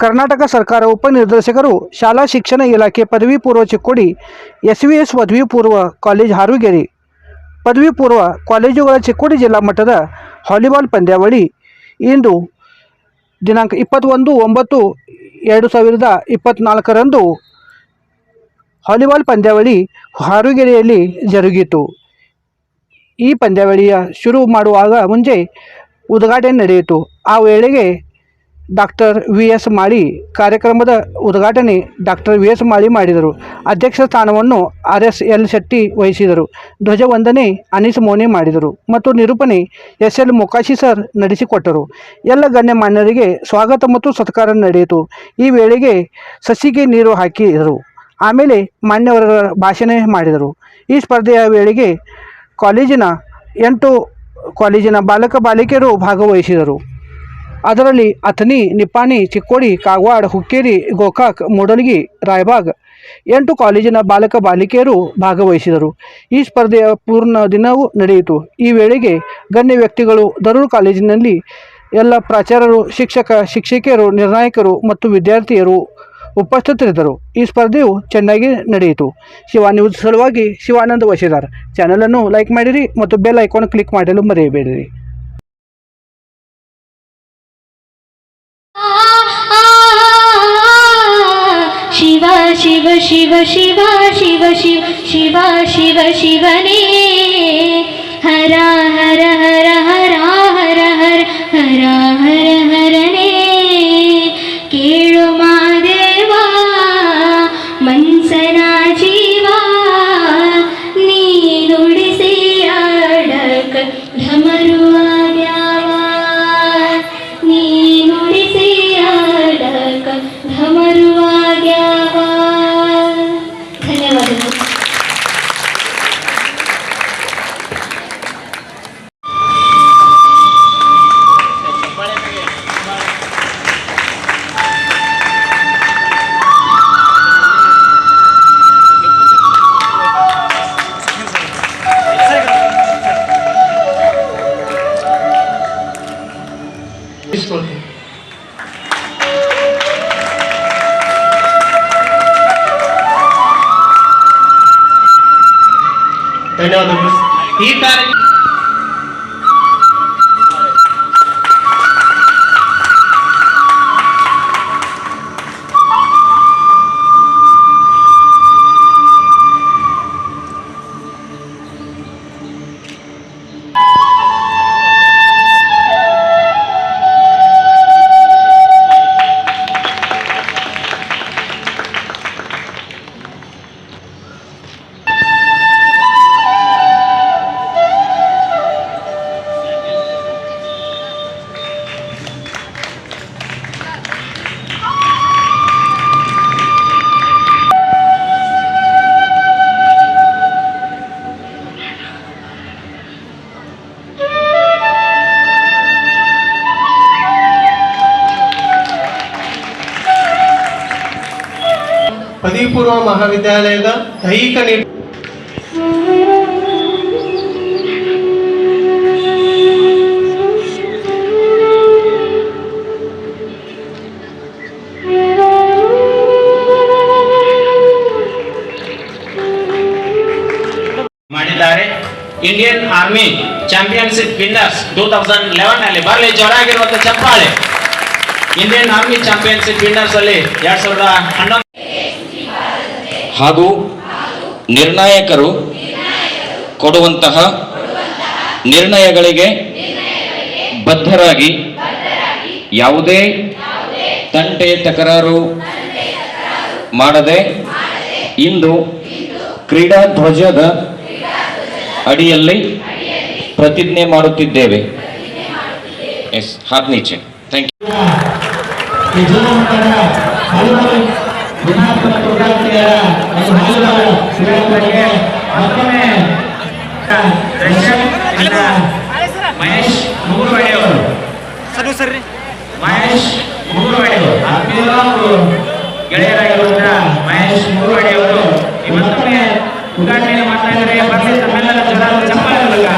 ಕರ್ನಾಟಕ ಸರ್ಕಾರ ಉಪನಿರ್ದೇಶಕರು ಶಾಲಾ ಶಿಕ್ಷಣ ಇಲಾಖೆ ಪದವಿ ಪೂರ್ವ ಚಿಕ್ಕೋಡಿ ಎಸ್ ವಿ ಎಸ್ ಪದವಿ ಪೂರ್ವ ಕಾಲೇಜ್ ಹಾರುಗೇರಿ, ಪದವಿ ಪೂರ್ವ ಕಾಲೇಜುಗಳ ಚಿಕ್ಕೋಡಿ ಜಿಲ್ಲಾ ಮಟ್ಟದ ವಾಲಿಬಾಲ್ ಪಂದ್ಯಾವಳಿ ಇಂದು ದಿನಾಂಕ ಇಪ್ಪತ್ತೊಂದು ಒಂಬತ್ತು ಎರಡು ಸಾವಿರದ ಇಪ್ಪತ್ತ್ನಾಲ್ಕರಂದು ವಾಲಿಬಾಲ್ ಪಂದ್ಯಾವಳಿ ಹಾರುಗೆರೆಯಲ್ಲಿ ಜರುಗಿತು. ಈ ಪಂದ್ಯಾವಳಿಯ ಶುರು ಮಾಡುವಾಗ ಮುಂಚೆ ಉದ್ಘಾಟನೆ ನಡೆಯಿತು. ಆ ವೇಳೆಗೆ ಡಾಕ್ಟರ್ ವಿ ಎಸ್ ಮಾಳಿ ಕಾರ್ಯಕ್ರಮದ ಉದ್ಘಾಟನೆ ಡಾಕ್ಟರ್ ವಿ ಎಸ್ ಮಾಳಿ ಮಾಡಿದರು. ಅಧ್ಯಕ್ಷ ಸ್ಥಾನವನ್ನು ಆರ್ ಎಸ್ ಎಲ್ ಶೆಟ್ಟಿ ವಹಿಸಿದರು. ಧ್ವಜವಂದನೆ ಅನೀಸ್ ಮೋನೆ ಮಾಡಿದರು ಮತ್ತು ನಿರೂಪಣೆ ಎಸ್ ಎಲ್ ಮೊಕಾಶಿ ಸರ್ ನಡೆಸಿಕೊಟ್ಟರು. ಎಲ್ಲ ಗಣ್ಯಮಾನ್ಯರಿಗೆ ಸ್ವಾಗತ ಮತ್ತು ಸತ್ಕಾರ ನಡೆಯಿತು. ಈ ವೇಳೆಗೆ ಸಸಿಗೆ ನೀರು ಹಾಕಿದರು. ಆಮೇಲೆ ಮಾನ್ಯವರ ಭಾಷಣ ಮಾಡಿದರು. ಈ ಸ್ಪರ್ಧೆಯ ವೇಳೆಗೆ ಕಾಲೇಜಿನ ಎಂಟು ಕಾಲೇಜಿನ ಬಾಲಕ ಬಾಲಿಕೆಯರು ಭಾಗವಹಿಸಿದರು. ಅದರಲ್ಲಿ ಅಥನಿ ನಿಪ್ಪಾಣಿ, ಚಿಕ್ಕೋಡಿ, ಕಾಗವಾಡ, ಹುಕ್ಕೇರಿ, ಗೋಕಾಕ್, ಮೂಡಲಗಿ, ರಾಯಬಾಗ್ ಎಂಟು ಕಾಲೇಜಿನ ಬಾಲಕ ಬಾಲಿಕೆಯರು ಭಾಗವಹಿಸಿದರು. ಈ ಸ್ಪರ್ಧೆಯ ಪೂರ್ಣ ದಿನವೂ ನಡೆಯಿತು. ಈ ವೇಳೆಗೆ ಗಣ್ಯ ವ್ಯಕ್ತಿಗಳು ದರೂರು ಕಾಲೇಜಿನಲ್ಲಿ ಎಲ್ಲ ಪ್ರಾಚಾರ್ಯರು, ಶಿಕ್ಷಕ, ಶಿಕ್ಷಕಿಯರು, ನಿರ್ಣಾಯಕರು ಮತ್ತು ವಿದ್ಯಾರ್ಥಿಯರು ಉಪಸ್ಥಿತರಿದ್ದರು. ಈ ಸ್ಪರ್ಧೆಯು ಚೆನ್ನಾಗಿ ನಡೆಯಿತು. ಶಿವ ಸಲುವಾಗಿ ಶಿವಾನಂದ ವಶಿದಾರ್. ಚಾನಲನ್ನು ಲೈಕ್ ಮಾಡಿರಿ ಮತ್ತು ಬೆಲ್ ಐಕಾನ್ ಕ್ಲಿಕ್ ಮಾಡಲು ಮರೆಯಬೇಡಿರಿ. शिव शिव शिव शिव शिव शिव शिवने। हर हर हर हर हर हर हरा हर हर ने केळुमादेवा मनसना जीवा नीनुसी हाडक धमरु उडसि हाडक धम ధన్యవాదములు ఈ కార్యక్రమం ಪೂರ್ವ ಮಹಾವಿದ್ಯಾಲಯದ ದೈಹಿಕ ನಿರ್ ಮಾಡಿದ್ದಾರೆ. Indian army championship winners two thousand eleven ಅಲ್ಲಿ ಬರಲಿ, ಜೋರಾಗಿರುವಂತ ಚಪ್ಪಾಳೆ. ಇಂಡಿಯನ್ ಆರ್ಮಿ ಚಾಂಪಿಯನ್ಶಿಪ್ ವಿನ್ನರ್ಸ್ ಅಲ್ಲಿ ಎರಡ್ ಸಾವಿರದ ಹನ್ನೊಂದು ಹಾಗೂ ನಿರ್ಣಾಯಕರು ಕೊಡುವಂತಹ ನಿರ್ಣಯಗಳಿಗೆ ಬದ್ಧರಾಗಿ ಯಾವುದೇ ತಂಟೆ ತಕರಾರು ಮಾಡದೆ ಇಂದು ಕ್ರೀಡಾ ಧ್ವಜದ ಅಡಿಯಲ್ಲಿ ಪ್ರತಿಜ್ಞೆ ಮಾಡುತ್ತಿದ್ದೇವೆ. ಎಸ್ ಹಾತ್ ನೀಚೆ ಥ್ಯಾಂಕ್ ಯು ಗುಣಾತ್ಮಕ ವಿದ್ಯಾರ್ಥಿಗಳ ಒಂದು ಹಲವಾರು ವಿದ್ಯಾರ್ಥಿಗಳಿಗೆ ಮತ್ತೊಮ್ಮೆ ಮಹೇಶ್ ಮೂರುವಡೆಯವರು ಸರಿ ಸರಿ ಮಹೇಶ್ ಮೂರುವಡೆಯವರು ಆತ್ಮೀಯರು ಮಹೇಶ್ ಮೂರುವಡೆಯವರು ಈ ಮತ್ತೊಮ್ಮೆ ಉದ್ಘಾಟನೆ ಮಾಡ್ತಾ ಇದ್ದಾರೆ ಬರ್ಲಿ ತಮ್ಮೆಲ್ಲರ ಜೋರಾದ ಚಪ್ಪಾಳೆ ಮೂಲಕ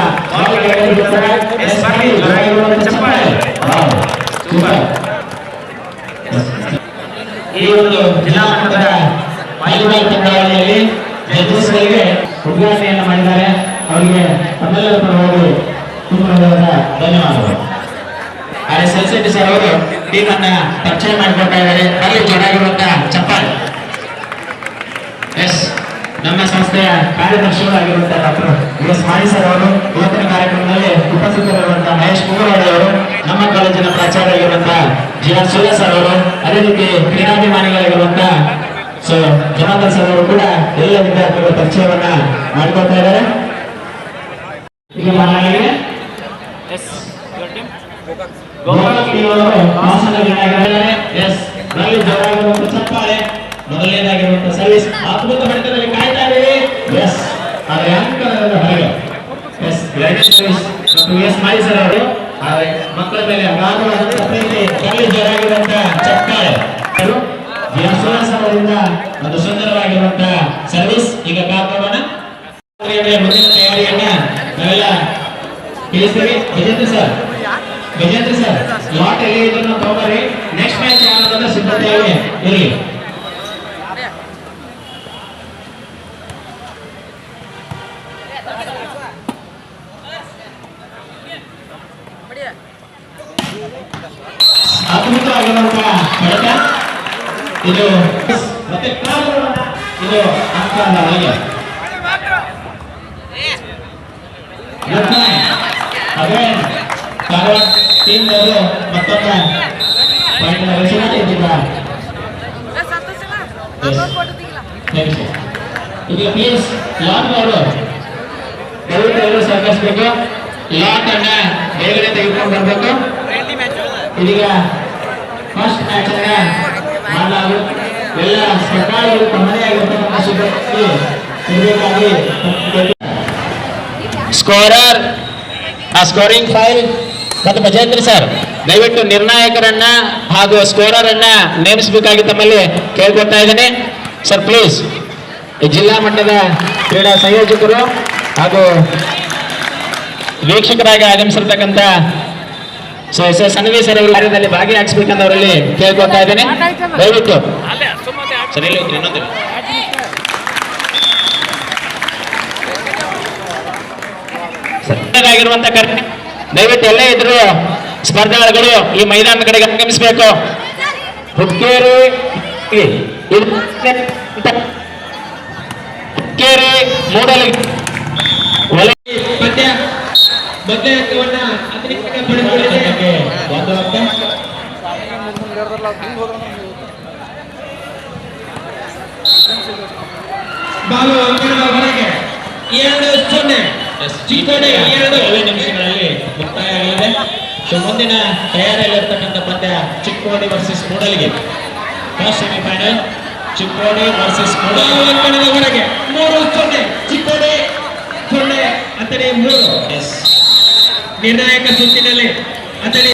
ಎಸ್ ಬರ್ಲಿ ಚಪ್ಪಾಳೆ ಪಂದ್ಯಾವಳಿಯಲ್ಲಿ ಜಡ್ಜಸ್ಗಳಿಗೆ ಉದ್ಘಾಟನೆಯನ್ನು ಮಾಡಿದ್ದಾರೆ. ಅವರಿಗೆ ತಮ್ಮೆಲ್ಲರ ಪರವಾಗಿ ತುಂಬ ಹೃದಯದ ಧನ್ಯವಾದಗಳು. ಆರ್ ಎಸ್ ಎಲ್ ಸರ್ ಅವರು ಟೀಮ್ ಅನ್ನ ಪರಿಚಯ ಮಾಡಿಕೊಡ್ತಾ ಇದ್ದಾರೆ. ಅಲ್ಲಿ ಜೋರಾಗಿರುವಂತಹ ಚಪ್ಪಾಳೆ. ಎಸ್ ನಮ್ಮ ಸಂಸ್ಥೆಯ ಕಾರ್ಯದರ್ಶಿಗಳಾಗಿರುವಂತಹ ಡಾಕ್ಟರ್ ಎಸ್ ಮಾಳಿ ಸರ್ ಅವರು ಇವತ್ತಿನ ಕಾರ್ಯಕ್ರಮದಲ್ಲಿ ಉಪಸ್ಥಿತರಿರುವಂತಹ ಮಹೇಶ್ ಕುಮಾರ್ ಅವರು, ನಮ್ಮ ಕಾಲೇಜಿನ ಪ್ರಾಚಾರ್ಯರಾಗಿರುವಂತಹ ಜಿ ಆರ್ ಸೂರ್ಯ ಸರ್ ಅವರು, ಅದೇ ರೀತಿ ಕ್ರೀಡಾಭಿಮಾನಿಗಳಾಗಿರುವಂತಹ ಸೊ ಜನಾರ್ದನ್ ಸರ್ ಅವರು ಕೂಡ ಎಲ್ಲ ವಿದ್ಯಾರ್ಥಿಗಳ ಪರಿಚಯವನ್ನ ಮಾಡಿಕೊಡ್ತಾ ಇದ್ದಾರೆ. ಈಗ ಎಸ್ನಲ್ಲಿ ಜೋರಾಗಿರುವಂತ ಚಪ್ಪಾಳೆ ಮೊದಲನೇದಾಗಿರುವಂತ ಸರ್ವಿಸ್ ಅದ್ಭುತ ಮಟ್ಟದಲ್ಲಿ ಕಾಯ್ತಾ ಇದ್ದೀವಿ. ಎಸ್ ಆದರೆ ಅಂಕಣದ ಹೊರಗೆ. ಎಸ್ ಎರಡನೇ service doctor S Mali sir ಅವರು ಆದರೆ ಮಕ್ಕಳ ಮೇಲೆ ಅಗಾಧವಾದಂತ ಪ್ರೀತಿ ನಲ್ಲಿ ಜೋರಾಗಿರುವಂತ ಚಪ್ಪಾಳೆ ಅವರು ಎಸ್ ಒಂದು ಸುಂದರವಾಗಿರುವಂತ ಸರ್ವಿಸ್ ಈಗ ಕಾಪಾಡೋಣ ಮುಂದಿನ ತಯಾರಿಯನ್ನ ನಾವೆಲ್ಲ ತಿಳಿಸ್ತೀವಿ. ಗಜೇಂದ್ರ ಸರ್ ಗಜೇಂದ್ರ ಸರ್ ಲಾಟ್ ಎಲ್ಲಿ ಇದನ್ನು ನೆಕ್ಸ್ಟ್ ಮ್ಯಾಚ್ ಯಾವ್ದಾದ್ರು ಸಿದ್ಧತೆಯಾಗಿ ಇರಲಿ. ಇದು ಮತ್ತೆ ಇದು ಅಂಕ ಅಲ್ಲ ಒಳಗೆ ಅಗೇನ್ ಕಾರವಾರ ಟೀಮ್ ಅವರು ಮತ್ತೊಮ್ಮೆ ಪಾಯಿಂಟ್ ರಚನೆ ಇದ್ದೀರ ಈಗ ಪ್ಲೀಸ್ ಲಾಟ್ ಅವರು ದಯವಿಟ್ಟು ಸಹಕರಿಸಬೇಕು ಲಾಟ್ ಅನ್ನ ಬೇಗನೆ ತೆಗೆದುಕೊಂಡು ಬರಬೇಕು. ಇದೀಗ ಫಸ್ಟ್ ಮ್ಯಾಚ್ ಅನ್ನ ಎಲ್ಲ ಸರ್ಕಾರಗಳು ತಮ್ಮದೇ ಆಗಿರ್ತಕ್ಕಂಥ ಸ್ಕೋರರ್ ಆ ಸ್ಕೋರಿಂಗ್ ಫೈಲ್ ಮತ್ತು ಭಜೇಂದ್ರ ಸರ್ ದಯವಿಟ್ಟು ನಿರ್ಣಾಯಕರನ್ನ ಹಾಗೂ ಸ್ಕೋರರ್ ಅನ್ನ ನೇಮಿಸಬೇಕಾಗಿ ತಮ್ಮಲ್ಲಿ ಕೇಳ್ಕೊತಾ ಇದ್ದೇನೆ. ಸರ್ ಪ್ಲೀಸ್ ಜಿಲ್ಲಾ ಮಟ್ಟದ ಕ್ರೀಡಾ ಸಂಯೋಜಕರು ಹಾಗೂ ವೀಕ್ಷಕರಾಗಿ ಆಗಮಿಸಿರ್ತಕ್ಕಂಥ ಸೊ ಎಸ್ ಎಸ್ ಅವರು ಕಾರ್ಯದಲ್ಲಿ ಭಾಗಿಯಾಗಿಸ್ಬೇಕಂತ ಅವರಲ್ಲಿ ಕೇಳ್ಕೊತಾ ಇದ್ದೇನೆ. ದಯವಿಟ್ಟು. ಸರಿ ಇನ್ನೊಂದು ಆಗಿರುವಂತ ಕರೆ ದಯವಿಟ್ಟು ಎಲ್ಲೇ ಇದ್ರು ಸ್ಪರ್ಧಾಳುಗಳು ಈ ಮೈದಾನ ಕಡೆಗೆ ಆಗಮಿಸಬೇಕು. ಹುಕ್ಕೇರಿ ಹುಕ್ಕೇರಿ ಮೂಡಲಿ ಬಗ್ಗೆ ಒಂದು ಅಂಕ ಬಾಲು ಅಂಕಣದ ಹೊರಗೆ. ಎರಡು ಸೊನ್ನೆ. ಚಿಕ್ಕೋಡಿ ಎರಡು ನಿಮಿಷಗಳಲ್ಲಿ ಮುಕ್ತಾಯ ಆಗಲಿದೆ ಸೊ ಮುಂದಿನ ತಯಾರಿಯಲ್ಲಿರ್ತಕ್ಕಂಥ ಪಂದ್ಯ ಚಿಕ್ಕೋಡಿ ವರ್ಸಸ್ ಮೂಡಲ್ಗೆ. ಸೆಮಿಫೈನಲ್ ಚಿಕ್ಕೋಡಿ ವರ್ಸಸ್ ಮೂಡಲ್ ಅಂಕಣದ ಹೊರಗೆ. ಮೂರು ಸೊನ್ನೆ. ಚಿಕ್ಕೋಡಿ ಸೊನ್ನೆ ಅಂತಲೇ ಮೂರು. ನಿರ್ಣಾಯಕ ಸುತ್ತಿನಲ್ಲಿ. ಅಂತನೇ